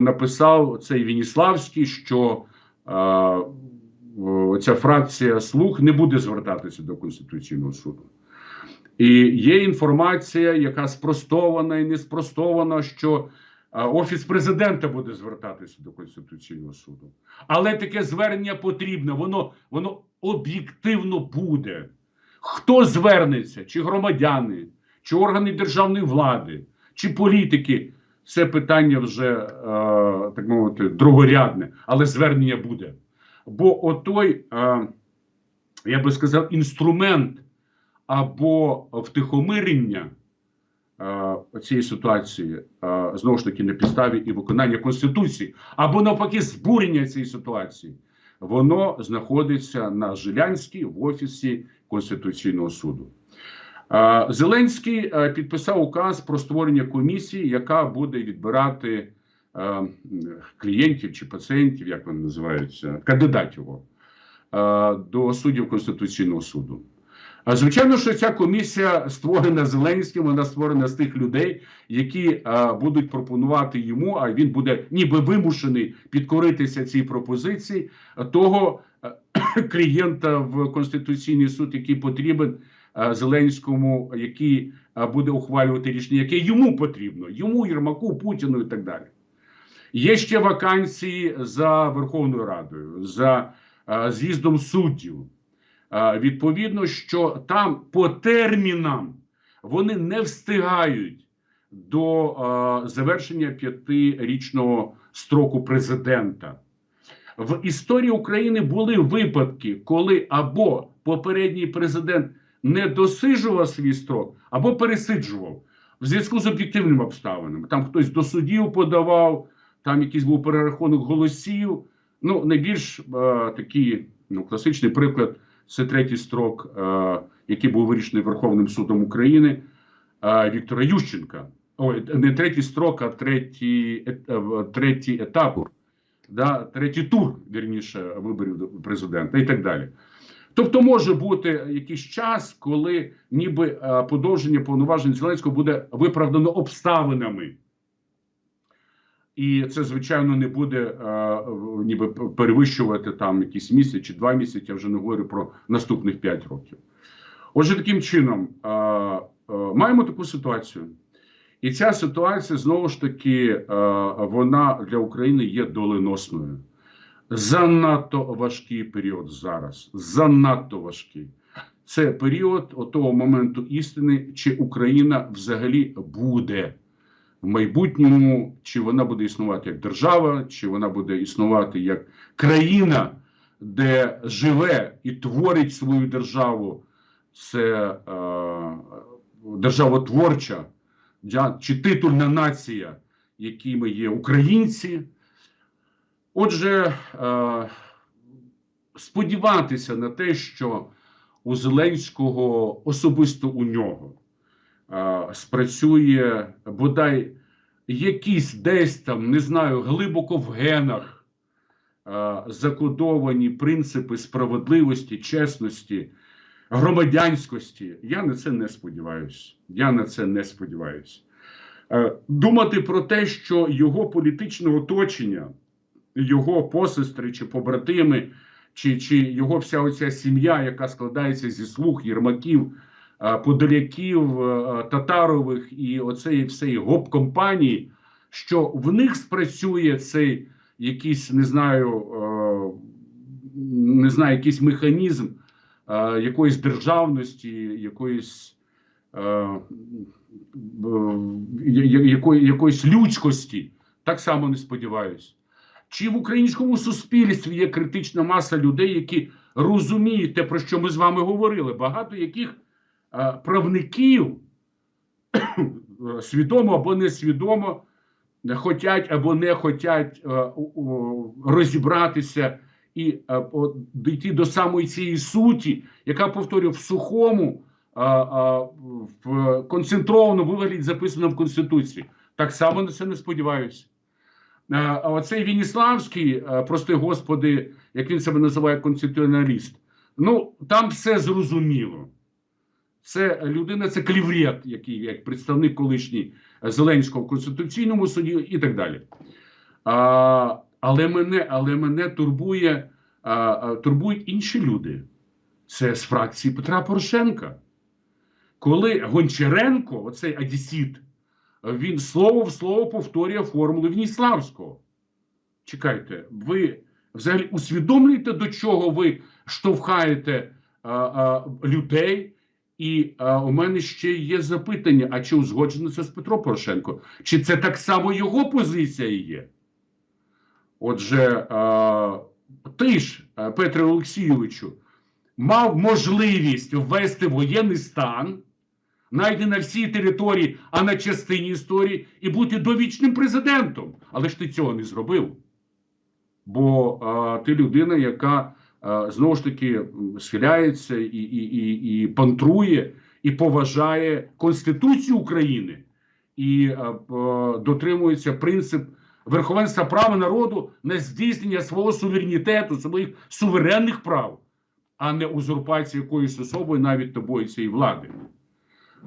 написав цей Вініславський, що ця фракція слуг не буде звертатися до Конституційного суду. І є інформація, яка спростована і не спростована, що Офіс президента буде звертатися до Конституційного суду. Але таке звернення потрібне, воно, воно об'єктивно буде. Хто звернеться, чи громадяни, чи органи державної влади, чи політики, це питання вже, е, так мовити, другорядне, але звернення буде. Бо отой, е, я би сказав, інструмент або втихомирення е, цієї ситуації, знову ж таки, на підставі і виконання Конституції, або навпаки, збурення цієї ситуації, воно знаходиться на Жилянській в офісі Конституційного суду. Е, Зеленський е, підписав указ про створення комісії, яка буде відбирати е, клієнтів чи пацієнтів, як вони називаються, кандидатів до суддів Конституційного суду. Звичайно, що ця комісія створена Зеленським, вона створена з тих людей, які будуть пропонувати йому, а він буде ніби вимушений підкоритися цій пропозиції того клієнта в Конституційний суд, який потрібен Е, Зеленському, який е, буде ухвалювати рішення, яке йому потрібно, йому, Єрмаку, Путіну і так далі. Є ще вакансії за Верховною Радою, за е, з'їздом суддів. Відповідно, що там по термінам вони не встигають до завершення п'ятирічного строку президента. В історії України були випадки, коли або попередній президент не досиджував свій строк або пересиджував в зв'язку з об'єктивними обставинами. Там хтось до судів подавав, там якийсь був перерахунок голосів. Ну, найбільш е, такий ну, класичний приклад це третій строк, е, який був вирішений Верховним судом України е, Віктора Ющенка. Ой, не третій строк, а третій, е, третій етап, да, третій тур вірніше виборів президента і так далі. Тобто може бути якийсь час, коли ніби е, подовження повноважень Зеленського буде виправдано обставинами. І це, звичайно, не буде е, ніби перевищувати там якісь місяці чи два місяці, я вже не говорю про наступних п'ять років. Отже, таким чином е, маємо таку ситуацію. І ця ситуація знову ж таки вона для України є доленосною. Занадто важкий період зараз. Занадто важкий. Це період того моменту істини, чи Україна взагалі буде в майбутньому, чи вона буде існувати як держава, чи вона буде існувати як країна, де живе і творить свою державу. Це е, державотворча чи титульна нація, якими є українці. Отже, е, сподіватися на те, що у Зеленського особисто у нього е, спрацює бодай якісь десь там, не знаю, глибоко в генах е, закодовані принципи справедливості, чесності, громадянськості. Я на це не сподіваюся. Я на це не сподіваюся. Думати про те, що його політичне оточення його посестри чи побратими, чи чи його вся оця сім'я, яка складається зі слуг, єрмаків, подоляків, татарових і оцеї всієї гоп-компанії, що в них спрацює цей якийсь, не знаю, не знаю, якийсь механізм якоїсь державності, якоїсь. Якої, якоїсь людськості так само не сподіваюся. Чи в українському суспільстві є критична маса людей, які розуміють те, про що ми з вами говорили, багато яких а, правників свідомо або несвідомо хотять або не хотять а, розібратися і а, дійти до самої цієї суті, яка повторюю, в сухому, а, а, в концентрованому вигляді записано в Конституції. Так само на це не сподіваюся. Е, оцей Вініславський, е, прости господи, як він себе називає конституціоналіст, ну там все зрозуміло. Це людина, це кліврет, який як представник колишній Зеленського в Конституційному суді і так далі. А, але мене, але мене турбує, а, а, турбують інші люди. Це з фракції Петра Порошенка. Коли Гончаренко, оцей Адісіт, він слово в слово повторює формулу Вніславського. Чекайте, ви взагалі усвідомлюєте, до чого ви штовхаєте а, а, людей? І а, у мене ще є запитання: а чи узгоджено це з Петро Порошенко? Чи це так само його позиція є? Отже, а, ти ж, Петре Олексійовичу, мав можливість ввести воєнний стан, навіть на всій території, а на частині історії, і бути довічним президентом. Але ж ти цього не зробив. Бо а, ти людина, яка а, знову ж таки схиляється і, і, і, і пантрує, і поважає Конституцію України і а, п- дотримується принцип верховенства права народу на здійснення свого суверенітету, своїх суверенних прав, а не узурпація якоїсь особи, навіть тобою цієї влади.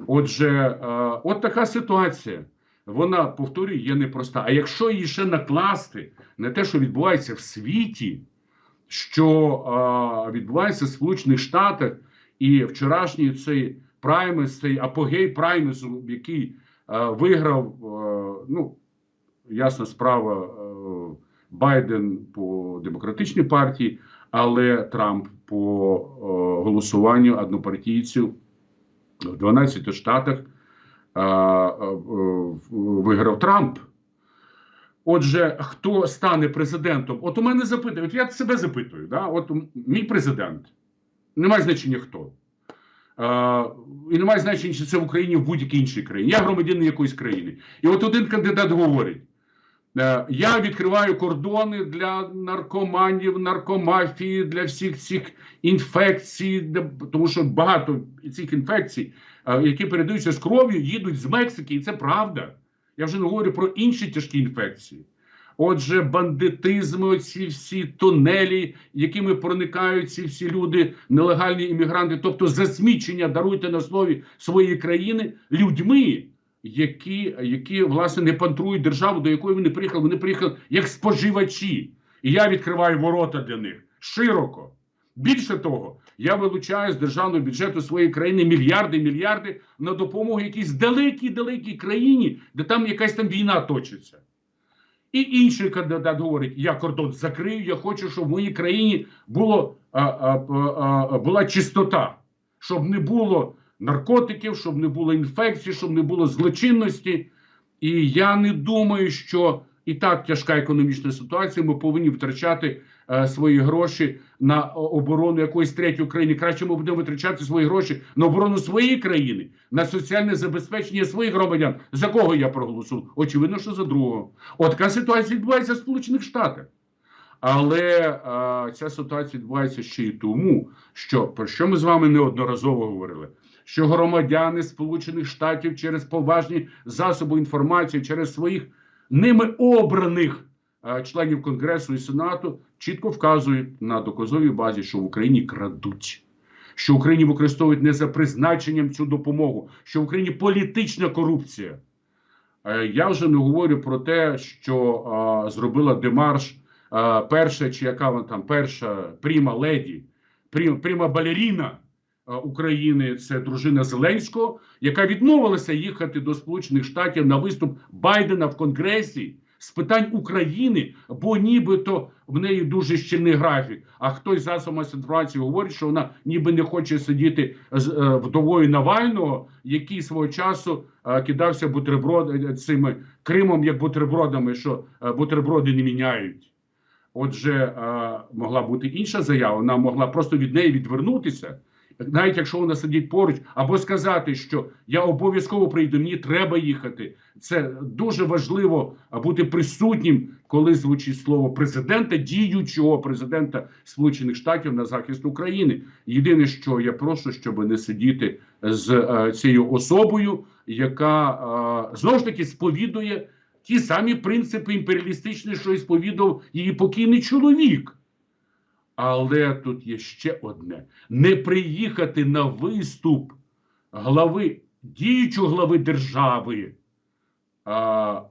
Отже, е, от така ситуація. Вона, повторюю, є непроста. А якщо її ще накласти на те, що відбувається в світі, що е, відбувається в Сполучених Штатах, і вчорашній цей праймес, цей апогей праймесу, який е, виграв, ну, ясна справа, Байден по демократичній партії, але Трамп по голосуванню однопартійців в 12 штатах виграв Трамп. Отже, хто стане президентом? От у мене запитують, от я себе запитую, да? от мій президент, немає значення хто. А, і немає значення, чи це в Україні в будь-якій іншій країні. Я громадянин якоїсь країни. І от один кандидат говорить: я відкриваю кордони для наркоманів, наркомафії, для всіх цих інфекцій, тому що багато цих інфекцій, е, які передаються з кров'ю, їдуть з Мексики, і це правда. Я вже не говорю про інші тяжкі інфекції. Отже, бандитизми, оці всі тунелі, якими проникають ці всі люди, нелегальні іммігранти, тобто засмічення даруйте на слові своєї країни людьми, які, які власне не пантрують державу, до якої вони приїхали. Вони приїхали як споживачі. І я відкриваю ворота для них широко. Більше того, я вилучаю з державного бюджету своєї країни мільярди мільярди на допомогу якійсь далекій далекій країні, де там якась там війна точиться. І інший кандидат говорить: я кордон закрию, я хочу, щоб в моїй країні було, а, а, а, була чистота, щоб не було наркотиків, щоб не було інфекцій, щоб не було злочинності. І я не думаю, що і так тяжка економічна ситуація. Ми повинні втрачати е, свої гроші на оборону якоїсь третьої країни. Краще ми будемо витрачати свої гроші на оборону своєї країни, на соціальне забезпечення своїх громадян. За кого я проголосував? Очевидно, що за другого. От така ситуація відбувається в Сполучених Штатах. Але е, ця ситуація відбувається ще й тому, що про що ми з вами неодноразово говорили, що громадяни Сполучених Штатів через поважні засоби інформації, через своїх ними обраних е, членів Конгресу і Сенату чітко вказують на доказовій базі, що в Україні крадуть. Що Україні використовують не за призначенням цю допомогу, що в Україні політична корупція. Е, Я вже не говорю про те, що а, зробила Демарш а, перша, чи яка вона там перша пріма леді, прім, пріма балеріна України, це дружина Зеленського, яка відмовилася їхати до Сполучених Штатів на виступ Байдена в Конгресі з питань України, бо нібито в неї дуже щільний графік. А хтось з засобами інформації говорить, що вона ніби не хоче сидіти з е, вдовою Навального, який свого часу е, кидався бутерброд цими Кримом як бутербродами, що е, бутерброди не міняють. Отже, е, могла бути інша заява, вона могла просто від неї відвернутися, навіть якщо вона сидить поруч, або сказати, що я обов'язково прийду, мені треба їхати. Це дуже важливо бути присутнім, коли звучить слово президента, діючого президента Сполучених Штатів на захист України. Єдине, що я прошу, щоб не сидіти з е, цією особою, яка знову ж таки сповідує ті самі принципи імперіалістичні, що і сповідував її покійний чоловік. Але тут є ще одне: не приїхати на виступ глави діючого глави держави а,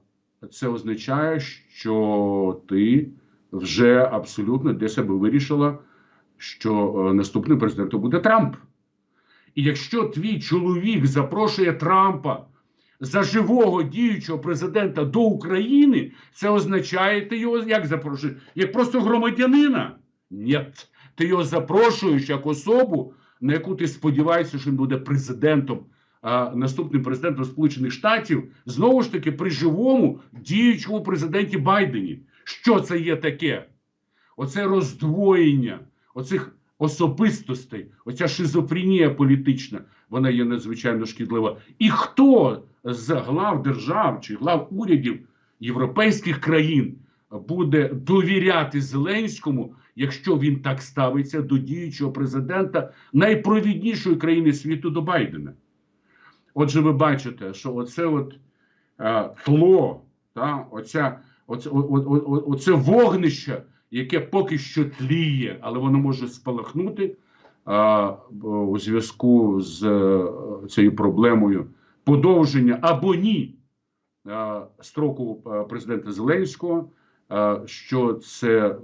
це означає, що ти вже абсолютно для себе вирішила, що е, наступним президентом буде Трамп. І якщо твій чоловік запрошує Трампа за живого діючого президента до України, це означає, ти його як запрошуєш? Як просто громадянина? Ні. Ти його запрошуєш як особу, на яку ти сподіваєшся, що він буде президентом, а, наступним президентом Сполучених Штатів, знову ж таки, при живому діючому президенті Байдені. Що це є таке? Оце роздвоєння оцих особистостей, оця шизофренія політична, вона є надзвичайно шкідлива. І хто з глав держав чи глав урядів європейських країн буде довіряти Зеленському, якщо він так ставиться до діючого президента найпровіднішої країни світу до Байдена? Отже, ви бачите, що оце от е, тло, та, оця, оце, о, о, о, оце вогнище, яке поки що тліє, але воно може спалахнути б- у зв'язку з е, цією проблемою подовження або ні е, строку е, президента Зеленського, е, що це е,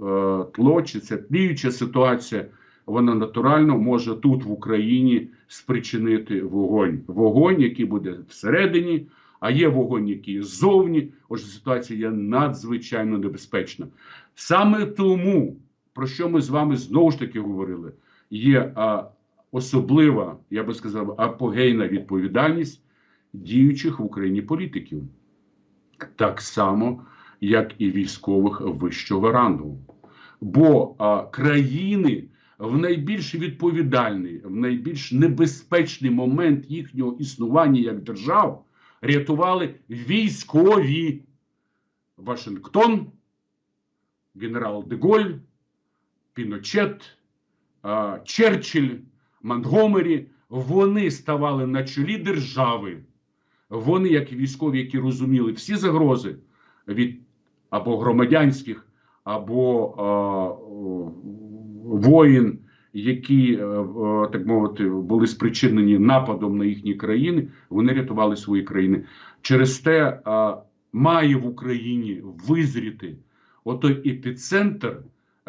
тло чи це тліюча ситуація, вона натурально може тут в Україні спричинити вогонь. Вогонь, який буде всередині, а є вогонь, який ззовні. Отже, ситуація є надзвичайно небезпечна. Саме тому, про що ми з вами знову ж таки говорили, є а, особлива, я би сказав, апогейна відповідальність діючих в Україні політиків, так само, як і військових вищого рангу. Бо а, країни в найбільш відповідальний, в найбільш небезпечний момент їхнього існування як держав рятували військові Вашингтон, генерал Деголь, Піночет, а, Черчилль, Монтгомері. Вони ставали на чолі держави. Вони, як військові, які розуміли всі загрози від або громадянських, або воїн, які, е, е, так мовити, були спричинені нападом на їхні країни, вони рятували свої країни. Через те має в Україні визріти отой епіцентр,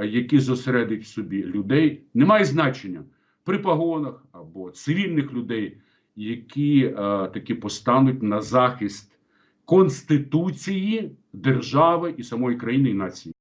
який зосередить в собі людей, немає значення при погонах або цивільних людей, які а, таки постануть на захист конституції держави і самої країни і нації.